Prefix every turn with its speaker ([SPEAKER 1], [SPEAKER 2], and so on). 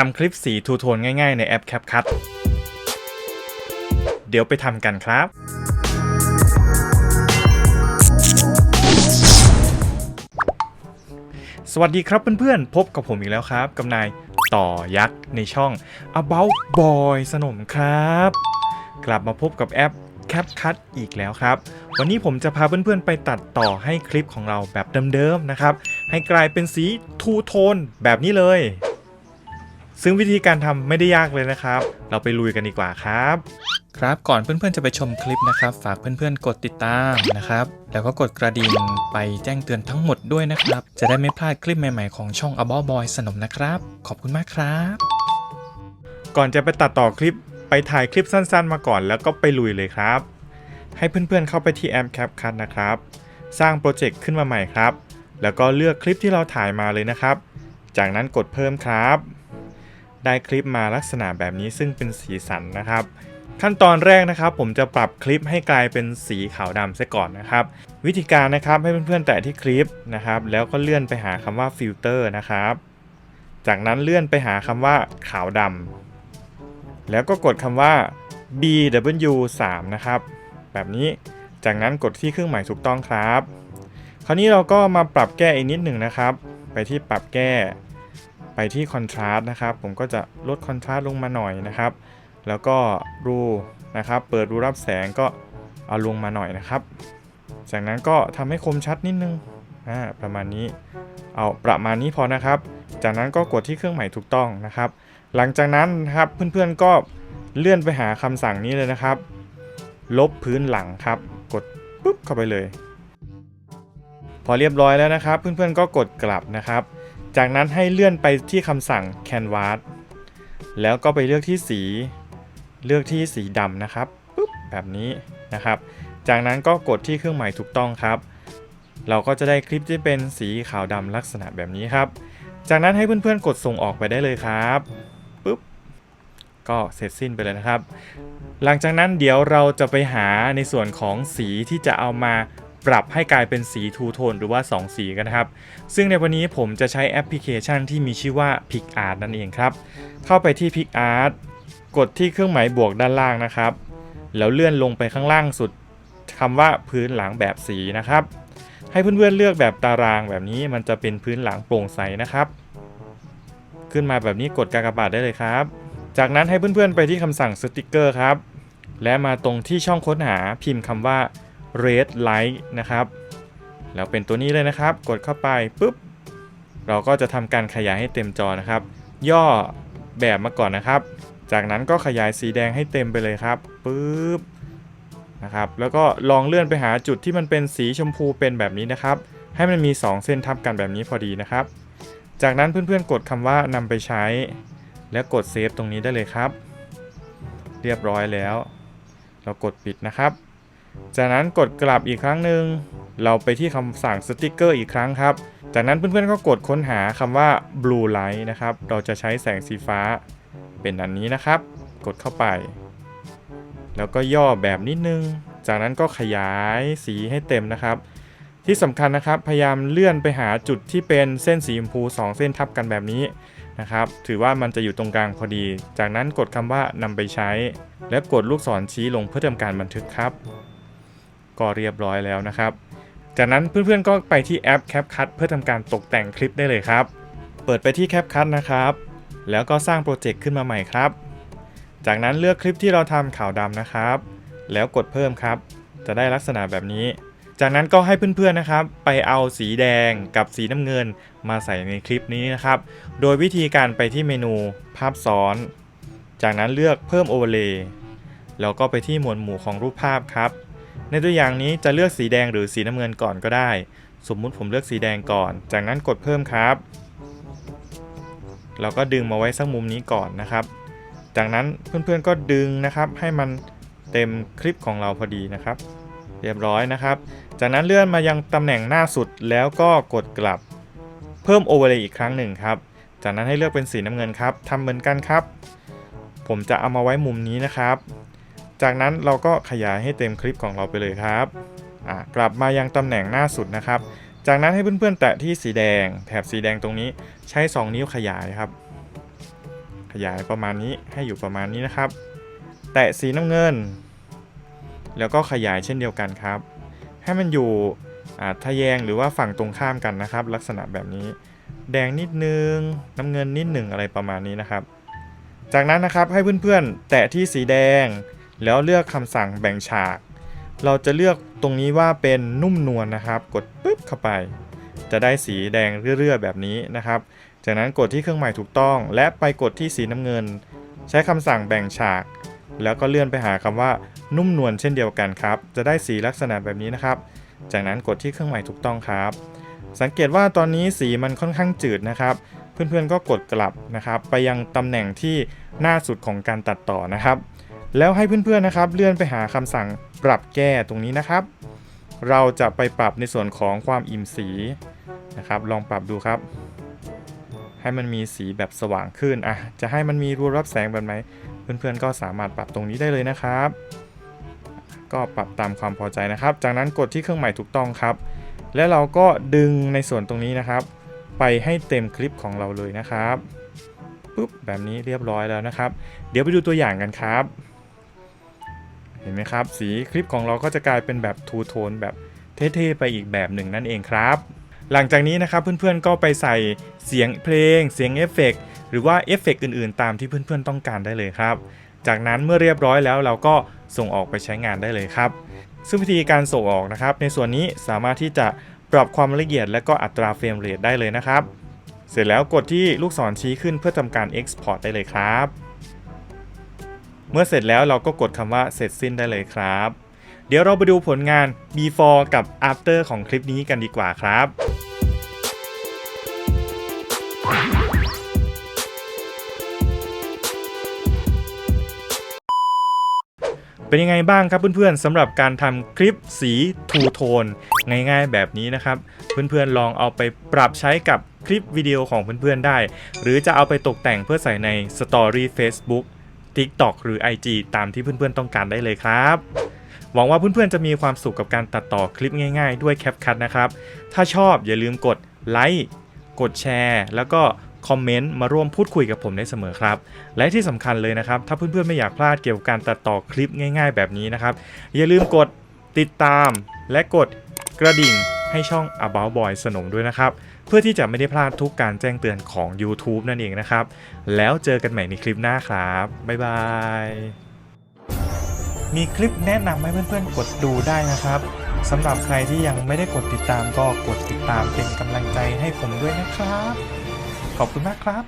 [SPEAKER 1] ทำคลิปสีทูโทนง่ายๆในแอป CapCut เดี๋ยวไปทำกันครับ สวัสดีครับเพื่อนๆ พบกับผมอีกแล้วครับ กับนายต่อยักษ์ในช่อง About Boy สนมครับ กลับมาพบกับแอป CapCut อีกแล้วครับ วันนี้ผมจะพาเพื่อนๆ ไปตัดต่อให้คลิปของเราแบบเดิมๆนะครับ ให้กลายเป็นสีทูโทนแบบนี้เลย ซึ่งวิธีการทำไม่ได้ยากเลยนะครับ เราไปลุยกันดีกว่าครับ ครับก่อนเพื่อนๆจะไปชมคลิปนะครับ ฝากเพื่อนๆกดติดตามนะครับ แล้วก็กดกระดิ่งไปแจ้งเตือนทั้งหมดด้วยนะครับ จะได้ไม่พลาดคลิปใหม่ๆของช่อง About Boy สนมนะครับ ขอบคุณมากครับ ก่อนจะไปตัดต่อคลิปไปถ่ายคลิปสั้นๆ มาก่อนแล้วก็ไปลุยเลยครับ ให้เพื่อนๆเข้าไปที่แอป CapCut นะครับ สร้างโปรเจกต์ขึ้นมาใหม่ครับ แล้วก็เลือกคลิปที่เราถ่ายมาเลยนะครับ จากนั้นกดเพิ่มครับ ได้คลิปมาลักษณะแบบนี้ซึ่งเป็นสีสันนะครับ ขั้นตอนแรกนะครับ ผมจะปรับคลิปให้กลายเป็นสีขาวดำซะก่อนนะครับ วิธีการนะครับให้เพื่อนๆแตะที่คลิปนะครับ แล้วก็เลื่อนไปหาคำว่าฟิลเตอร์นะครับ จากนั้นเลื่อนไปหาคำว่าขาวดำแล้วก็กดคำว่า BW3 นะครับ แบบนี้จากนั้นกดที่เครื่องหมายถูกต้องครับ คราวนี้เราก็มาปรับแก้อีกนิดหนึ่งนะครับ ไปที่ปรับแก้ ไปที่คอนทราสต์นะครับ ผมก็จะลดคอนทราสต์ลงมาหน่อยนะครับ แล้วก็รูนะครับ เปิดรูรับแสงก็เอาลงมาหน่อยนะครับ จากนั้นก็ทำให้คมชัดนิดนึงอ่าประมาณนี้ เอาประมาณนี้พอนะครับ จากนั้นก็กดที่เครื่องหมายถูกต้องนะครับ หลังจากนั้นนะครับเพื่อนๆก็เลื่อนไปหาคำสั่งนี้เลยนะครับ ลบพื้นหลังครับ กดปุ๊บเข้าไปเลย พอเรียบร้อยแล้วนะครับ เพื่อนๆก็กดกลับนะครับ จากนั้นให้เลื่อนไปที่คำสั่ง Canvas แล้วก็ไปเลือกที่สี เลือกที่สีดำนะครับปุ๊บแบบนี้นะครับ จากนั้นก็กดที่เครื่องหมายถูกต้องครับ เราก็จะได้คลิปที่เป็นสีขาวดำลักษณะแบบนี้ครับ จากนั้นให้เพื่อนๆกดส่งออกไปได้เลยครับปุ๊บก็เสร็จสิ้นไปเลยนะครับ หลังจากนั้นเดี๋ยวเราจะไปหาในส่วนของสีที่จะเอามา ปรับให้กลายเป็นสีทูโทนหรือว่า 2 สีกันนะครับ ซึ่งในวันนี้ผมจะใช้แอปพลิเคชันที่มีชื่อว่า PicArt นั่นเองครับ เข้าไปที่ PicArt กดที่เครื่องหมายบวกด้านล่างนะครับ แล้วเลื่อนลงไปข้างล่างสุดคำว่าพื้นหลังแบบสีนะครับ ให้เพื่อนๆเลือกแบบตารางแบบนี้มันจะเป็นพื้นหลังโปร่งใสนะครับ ขึ้นมาแบบนี้กดกากบาทได้เลยครับ จากนั้นให้เพื่อนๆไปที่คำสั่งสติกเกอร์ครับ และมาตรงที่ช่องค้นหาพิมพ์คำว่า red light นะครับ แล้วเป็นตัวนี้เลยนะครับ กดเข้าไปปุ๊บ เราก็จะทำการขยายให้เต็มจอนะครับ ย่อแบบมาก่อนนะครับ จากนั้นก็ขยายสีแดงให้เต็มไปเลยครับปุ๊บนะครับ แล้วก็ลองเลื่อนไปหาจุดที่มันเป็นสีชมพูเป็นแบบนี้นะครับ ให้มันมี 2 เส้นทับกันแบบนี้พอดีนะครับ จากนั้นเพื่อนๆกดคำว่านำไปใช้ แล้วกดเซฟตรงนี้ได้เลยครับ เรียบร้อยแล้ว เรากดปิดนะครับ จากนั้นกดกลับอีกครั้งหนึ่งเราไปที่คำสั่งสติกเกอร์อีกครั้งครับ จากนั้นเพื่อนๆก็กดค้นหาคำว่า blue light นะครับ เราจะใช้แสงสีฟ้า เป็นอันนี้นะครับ กดเข้าไป แล้วก็ย่อแบบนิดนึง จากนั้นก็ขยายสีให้เต็มนะครับ ที่สำคัญนะครับ พยายามเลื่อนไปหาจุดที่เป็นเส้นสีชมพู 2 เส้นทับกันแบบนี้นะครับ ถือว่ามันจะอยู่ตรงกลางพอดี จากนั้นกดคำว่านำไปใช้ และกดลูกศรชี้ลงเพื่อทำการบันทึกครับ ก็เรียบร้อยแล้วนะครับ จากนั้นเพื่อนๆก็ไปที่แอป CapCut เพื่อทำการตกแต่งคลิปได้เลยครับ เปิดไปที่ CapCut นะครับ แล้วก็สร้างโปรเจกต์ขึ้นมาใหม่ครับ จากนั้นเลือกคลิปที่เราทำขาวดำนะครับ แล้วกดเพิ่มครับ จะได้ลักษณะแบบนี้ จากนั้นก็ให้เพื่อนๆนะครับ ไปเอาสีแดงกับสีน้ำเงินมาใส่ในคลิปนี้นะครับ โดยวิธีการไปที่เมนูภาพซ้อน จากนั้นเลือกเพิ่มโอเวอร์เลย์แล้วก็ไปที่หมวดหมู่ของรูปภาพครับ ในตัวอย่างนี้จะเลือกสีแดงหรือสีน้ำเงินก่อนก็ได้ สมมุติผมเลือกสีแดงก่อน จากนั้นกดเพิ่มครับ เราก็ดึงมาไว้สักมุมนี้ก่อนนะครับ จากนั้นเพื่อนๆก็ดึงนะครับให้มันเต็มคลิปของเราพอดีนะครับ เรียบร้อยนะครับ จากนั้นเลื่อนมายังตำแหน่งหน้าสุดแล้วก็กดกลับ เพิ่มโอเวอร์เลยอีกครั้งหนึ่งครับ จากนั้นให้เลือกเป็นสีน้ำเงินครับทำเหมือนกันครับ ผมจะเอามาไว้มุมนี้นะครับ จากนั้นเราก็ขยายให้เต็มคลิปของเราไปเลยครับกลับมายังตำแหน่งหน้าสุดนะครับ จากนั้นให้เพื่อนๆ แตะที่สีแดง แถบสีแดงตรงนี้ใช้ 2 นิ้วขยายครับ ขยายประมาณนี้ให้อยู่ประมาณนี้นะครับ แตะสีน้ำเงิน แล้วก็ขยายเช่นเดียวกันครับ ให้มันอยู่ทะแยงหรือว่าฝั่งตรงข้ามกันนะครับ ลักษณะแบบนี้ แดงนิดนึง น้ำเงินนิดหนึ่งอะไรประมาณนี้นะครับ จากนั้นนะครับให้เพื่อนๆ แตะที่สีแดง แล้วเลือกคำสั่งแบ่งฉาก เราจะเลือกตรงนี้ว่าเป็นนุ่มนวลนะครับ กดปึ๊บเข้าไป จะได้สีแดงเรื่อยๆแบบนี้นะครับ จากนั้นกดที่เครื่องหมายถูกต้อง และไปกดที่สีน้ำเงิน ใช้คำสั่งแบ่งฉาก แล้วก็เลื่อนไปหาคำว่านุ่มนวลเช่นเดียวกันครับ จะได้สีลักษณะแบบนี้นะครับ จากนั้นกดที่เครื่องหมายถูกต้องครับ สังเกตว่าตอนนี้สีมันค่อนข้างจืดนะครับ เพื่อนๆก็กดกลับนะครับ ไปยังตำแหน่งที่หน้าสุดของการตัดต่อนะครับ แล้วให้เพื่อนๆนะครับ เลื่อนไปหาคำสั่งปรับแก้ตรงนี้นะครับ เราจะไปปรับในส่วนของความอิ่มสีนะครับ ลองปรับดูครับ ให้มันมีสีแบบสว่างขึ้นอะจะให้มันมีรูรับแสงแบบไหนเพื่อนๆ ก็สามารถปรับตรงนี้ได้เลยนะครับ ก็ปรับตามความพอใจนะครับ จากนั้นกดที่เครื่องหมายถูกต้องครับ แล้วเราก็ดึงในส่วนตรงนี้นะครับ ไปให้เต็มคลิปของเราเลยนะครับปุ๊บแบบนี้เรียบร้อยแล้วนะครับ เดี๋ยวไปดูตัวอย่างกันครับ ห็นไหมครับ สีคลิปของเราก็จะกลายเป็นแบบทูโทนแบบเท่ๆไปอีกแบบหนึ่งนั่นเองครับ หลังจากนี้นะครับเพื่อนๆก็ไปใส่เสียงเพลง เสียงเอฟเฟกต์หรือว่าเอฟเฟกต์อื่นๆ ตามที่เพื่อนๆต้องการได้เลยครับ จากนั้นเมื่อเรียบร้อยแล้วเราก็ส่งออกไปใช้งานได้เลยครับ ซึ่งวิธีการส่งออกนะครับ ในส่วนนี้สามารถที่จะปรับความละเอียดและก็อัตราเฟรมเรทได้เลยนะครับ เสร็จแล้วกดที่ลูกศรชี้ขึ้นเพื่อทำการ Export ได้เลยครับ เมื่อเสร็จแล้วเราก็กดคำว่าเสร็จสิ้นได้เลยครับ เดี๋ยวเราไปดูผลงาน before กับ after ของคลิปนี้กันดีกว่าครับเป็นยังไงบ้างครับเพื่อนๆสำหรับการทำคลิปสีทูโทนง่ายๆแบบนี้นะครับ เพื่อนๆลองเอาไปปรับใช้กับคลิปวิดีโอของเพื่อนๆได้ หรือจะเอาไปตกแต่งเพื่อใส่ใน Story Facebook TikTok หรือ IG ตามที่เพื่อนๆต้องการได้เลยครับ หวังว่าเพื่อนๆจะมีความสุขกับการตัดต่อคลิปง่ายๆ ด้วย CapCut นะครับ ถ้าชอบอย่าลืมกดไลค์กดแชร์ แล้วก็คอมเมนต์มาร่วมพูดคุยกับผมได้เสมอครับ และที่สำคัญเลยนะครับ ถ้าเพื่อนๆไม่อยากพลาดเกี่ยวกับการตัดต่อคลิปง่าย ๆ แบบนี้นะครับ อย่าลืมกดติดตามและกดกระดิ่งให้ช่อง About Boy สนมด้วยนะครับ เพื่อที่จะไม่ได้พลาดทุกการแจ้งเตือนของ YouTube นั่นเองนะครับ แล้วเจอกันใหม่ในคลิปหน้าครับ บ๊ายบาย มีคลิปแนะนำให้เพื่อนๆกดดูได้นะครับสำหรับใครที่ยังไม่ได้กดติดตามก็กดติดตามเป็นกำลังใจให้ผมด้วยนะครับ ขอบคุณมากครับ